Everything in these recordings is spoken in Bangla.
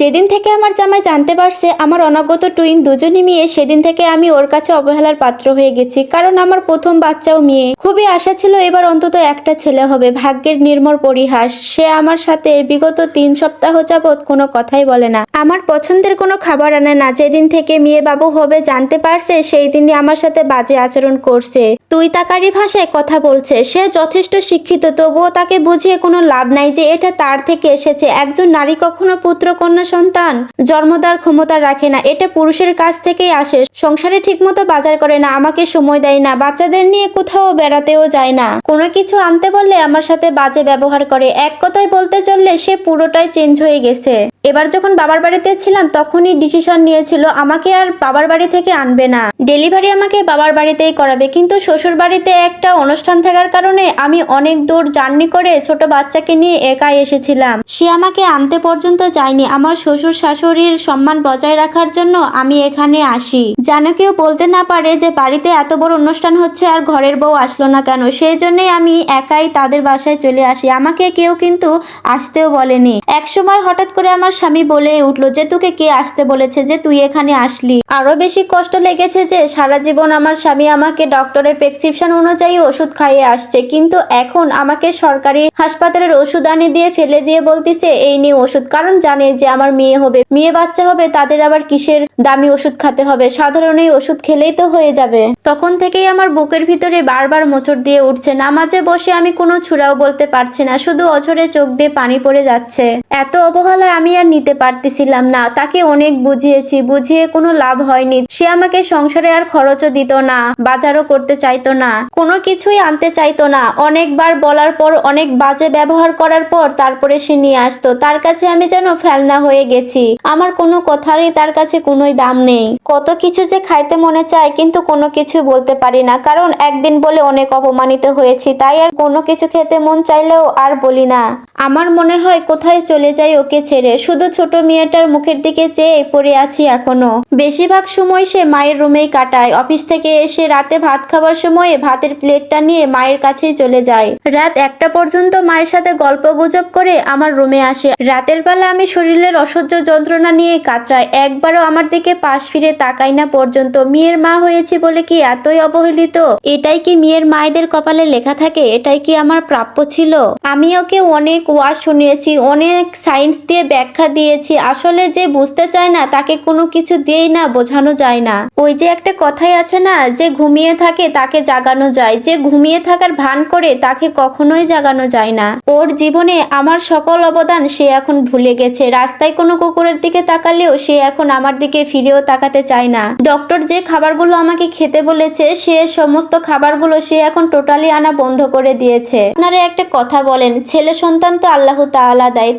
যেদিন থেকে আমার জামাই জানতে পারছে আমার অনাগত টুইন দুজনই মেয়ে সেদিন থেকে আমি ওর কাছে অবহেলার পাত্র হয়ে গেছি, কারণ আমার প্রথম বাচ্চাও মেয়ে। খুবই আশা ছিল এবার অন্তত একটা ছেলে হবে, ভাগ্যের নির্মর পরিহাস। সে আমার সাথে বিগত তিন সপ্তাহ যাবৎ কোনো কথাই বলে না। আমার পছন্দের কোনো খাবার আনে না। যেদিন থেকে মেয়ে বাবু হবে, জানতে পারছে সেই দিনই আমার সাথে বাজে আচরণ করছে। তুই তাকারি ভাষায় কথা বলছে। সে যথেষ্ট শিক্ষিত, তবুও তাকে বুঝিয়ে কোনো লাভ নাই যে এটা তার থেকে এসেছে। একজন নারী কখনো পুত্র, কন্যা, সন্তান জন্মদার ক্ষমতা রাখে না। এটা পুরুষের কাছ থেকেই আসে। সংসারে ঠিকমতো বাজার করে না, আমাকে সময় দেয় না। বাচ্চাদের নিয়ে কোথাও বেড়াতেও যায় না। কোনো কিছু আনতে বললে আমার সাথে বাজে ব্যবহার করে। এক কথায় বলতে চললে সে পুরোটাই চেঞ্জ হয়ে গেছে। এবার যখন বাবার বাড়িতে ছিলাম, তখনই ডিসিশন নিয়েছিল, আমাকে আর বাবার বাড়ি থেকে আনবে না। ডেলিভারি আমাকে বাবার বাড়িতেই করাবে। কিন্তু শ্বশুর বাড়িতে একটা অনুষ্ঠান থাকার কারণে আমি অনেক দূর জার্নি করে ছোট বাচ্চাকে নিয়ে একাই এসেছিলাম। সে আমাকে আনতে পর্যন্ত যায়নি। আমার শ্বশুর শাশুড়ির সম্মান বজায় রাখার জন্য আমি এখানে আসি। যেন কেউ বলতে না পারে যে বাড়িতে এত বড় অনুষ্ঠান হচ্ছে আর ঘরের বউ আসলো না কেন। সেই জন্যই আমি একাই তাদের বাসায় চলে আসি। আমাকে কেউ কিন্তু আসতেও বলেনি। এক সময় হঠাৎ করে আমার স্বামী বলে উঠল যে, তোকে কে আসতে বলেছে যে, তুই এখানে আসলি? আরও বেশি কষ্ট লেগেছে যে, সারা জীবন আমার স্বামী আমাকে ডক্টরের প্রেসক্রিপশন অনুযায়ী ওষুধ খাইয়ে আসছে। কিন্তু এখন আমাকে সরকারি হাসপাতালের ওষুধ আনি দিয়ে, ফেলে দিয়ে বলতিছে, এই নিয়ে ওষুধ। কারণ জানে যে, আমার মেয়ে হবে। মেয়ে বাচ্চা হবে, তাদের আবার কিসের দামি ওষুধ খাতে হবে? সাধারণ এই ওষুধ খেলেই তো হয়ে যাবে। তখন থেকেই আমার বুকের ভিতরে বারবার মোচড় দিয়ে উঠছে। নামাজে বসে আমি কোনো ছুরাও বলতে পারছি না, শুধু অঝরে চোখ দিয়ে পানি পড়ে যাচ্ছে। এত অবহেলায় আমি আর নিতে পারতেছিলাম না। তাকে অনেক বুঝিয়েছি, বুঝিয়ে কোনো লাভ হয়নি। সে আমাকে সংসারে আর খরচও দিত না, বাজারও করতে চাইতো না, কোনো কিছুই আনতে চাইতো না। অনেকবার বলার পর, অনেক বাজে ব্যবহার করার পর তারপরে সে নিয়ে আসতো। তার কাছে আমি যেন ফেলনা হয়ে গেছি। আমার কোনো কথারই তার কাছে কোনোই দাম নেই। কত কিছু যে খাইতে মনে চায়, কিন্তু কোনো কিছু বলতে পারি না। কারণ একদিন বলে অনেক অপমানিত হয়েছি, তাই আর কোনো কিছু খেতে মন চাইলেও আর বলি না। আমার মনে হয় কোথায় চলে যাই ওকে ছেড়ে। শুধু ছোট মেয়েটার মুখের দিকে চেয়ে পড়ে আছি এখনও। বেশিরভাগ সময় সে মায়ের রুমেই কাটায়। অফিস থেকে এসে রাতে ভাত খাবার সময়ে ভাতের প্লেটটা নিয়ে মায়ের কাছেই চলে যায়। রাত একটা পর্যন্ত মায়ের সাথে গল্প গুজব করে আমার রুমে আসে। রাতের বেলা আমি শরীরের অসহ্য যন্ত্রণা নিয়ে কাতরাই। একবারও আমার দিকে পাশ ফিরে তাকাই না পর্যন্ত। মেয়ের মা হয়েছি বলে কি এতই অবহেলিত? এটাই কি মেয়ের মায়েদের কপালে লেখা থাকে? এটাই কি আমার প্রাপ্য ছিল? আমি ওকে অনেক ওয়াজ শুনিয়েছি, অনেক সায়েন্স দিয়ে ব্যাখ্যা দিয়েছি। আসলে যে বুঝতে চায় না, তাকে কোনো কিছু দিয়েই না, বোঝানো যায় না। ওই যে একটা কথাই আছে না, যে ঘুমিয়ে থাকে তাকে জাগানো যায়। যে ঘুমিয়ে থাকার ভান করে, তাকে কখনোই জাগানো যায় না। ওর জীবনে আমার সকল অবদান সে এখন ভুলে গেছে। রাস্তায় কোনো কুকুরের দিকে তাকালেও সে এখন আমার দিকে ফিরেও তাকাতে চায় না। ডক্টর যে খাবারগুলো আমাকে খেতে বলেছে, সে সমস্ত খাবারগুলো সে এখন টোটালি আনা বন্ধ করে দিয়েছে। আপনারা একটা কথা বলেন, ছেলে সন্তান তো আল্লাহ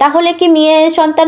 তাহলে কি মেয়ে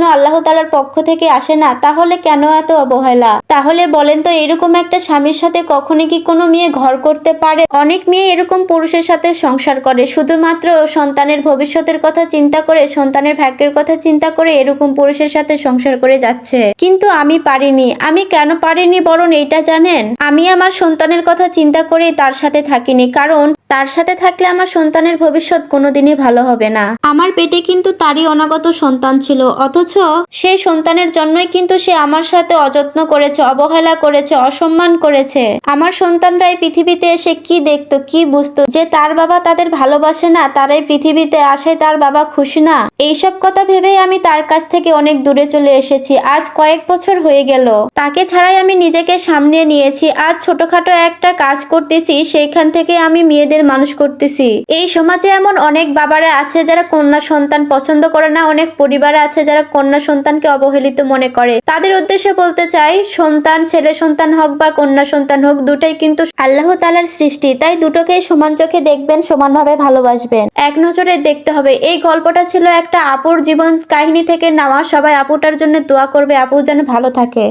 সন্তানও আল্লাহ তাআলার পক্ষ থেকে আসে না, তাহলে কেন এত অবহেলা? তাহলে বলেন তো, এরকম একটা স্বামীর সাথে কখনো কি কোনো মেয়ে ঘর করতে পারে? অনেক মেয়ে এরকম পুরুষের সাথে সংসার করে, শুধুমাত্র সন্তানের ভবিষ্যতের কথা চিন্তা করে, সন্তানের ভাগ্যের কথা চিন্তা করে এরকম পুরুষের সাথে সংসার করে যাচ্ছে। কিন্তু আমি পারিনি। আমি কেন পারিনি বরং এইটা জানেন? আমি আমার সন্তানের কথা চিন্তা করে তার সাথে থাকিনি, কারণ তার সাথে থাকলে আমার সন্তানের ভবিষ্যৎ কোনোদিনই ভালো হবে না। আমার পেটে কিন্তু তারই অনাগত সন্তান ছিল, অথচ সেই সন্তানের জন্যই কিন্তু সে আমার সাথে অযত্ন করেছে, অবহেলা করেছে, অসম্মান করেছে। আমার সন্তানরাই পৃথিবীতে এসে কি দেখতো, কি বুঝতো? যে তার বাবা তাদের ভালোবাসে না তারাই পৃথিবীতে আসায় তার বাবা খুশি না। এইসব কথা ভেবেই আমি তার কাছ থেকে অনেক দূরে চলে এসেছি, আজ কয়েক বছর হয়ে গেল। তাকে ছাড়াই আমি নিজেকে সামনে নিয়েছি, আজ ছোটখাটো একটা কাজ করতেছি, সেইখান থেকে আমি মেয়েদের মানুষ করতেছি। এই সমাজে এমন অনেক বাবারা আছে যারা কন্যা সন্তান পছন্দ করে না, অনেক পরিবার আছে যারা কন্যা সন্তানকে অবহেলিত মনে করে। তাদের উদ্দেশ্যে বলতে চাই, সন্তান ছেলে সন্তান হোক বা কন্যা সন্তান হোক, দুটাই কিন্তু আল্লাহ তালার সৃষ্টি। তাই দুটোকেই সমান চোখে দেখবেন, সমানভাবে ভালোবাসবেন। এক নজরে দেখতে হবে, এই গল্পটা ছিল একটা আপুর জীবন কাহিনী থেকে নেওয়া। সবাই আপুটার জন্য দোয়া করবে, আপু যেন ভালো থাকে।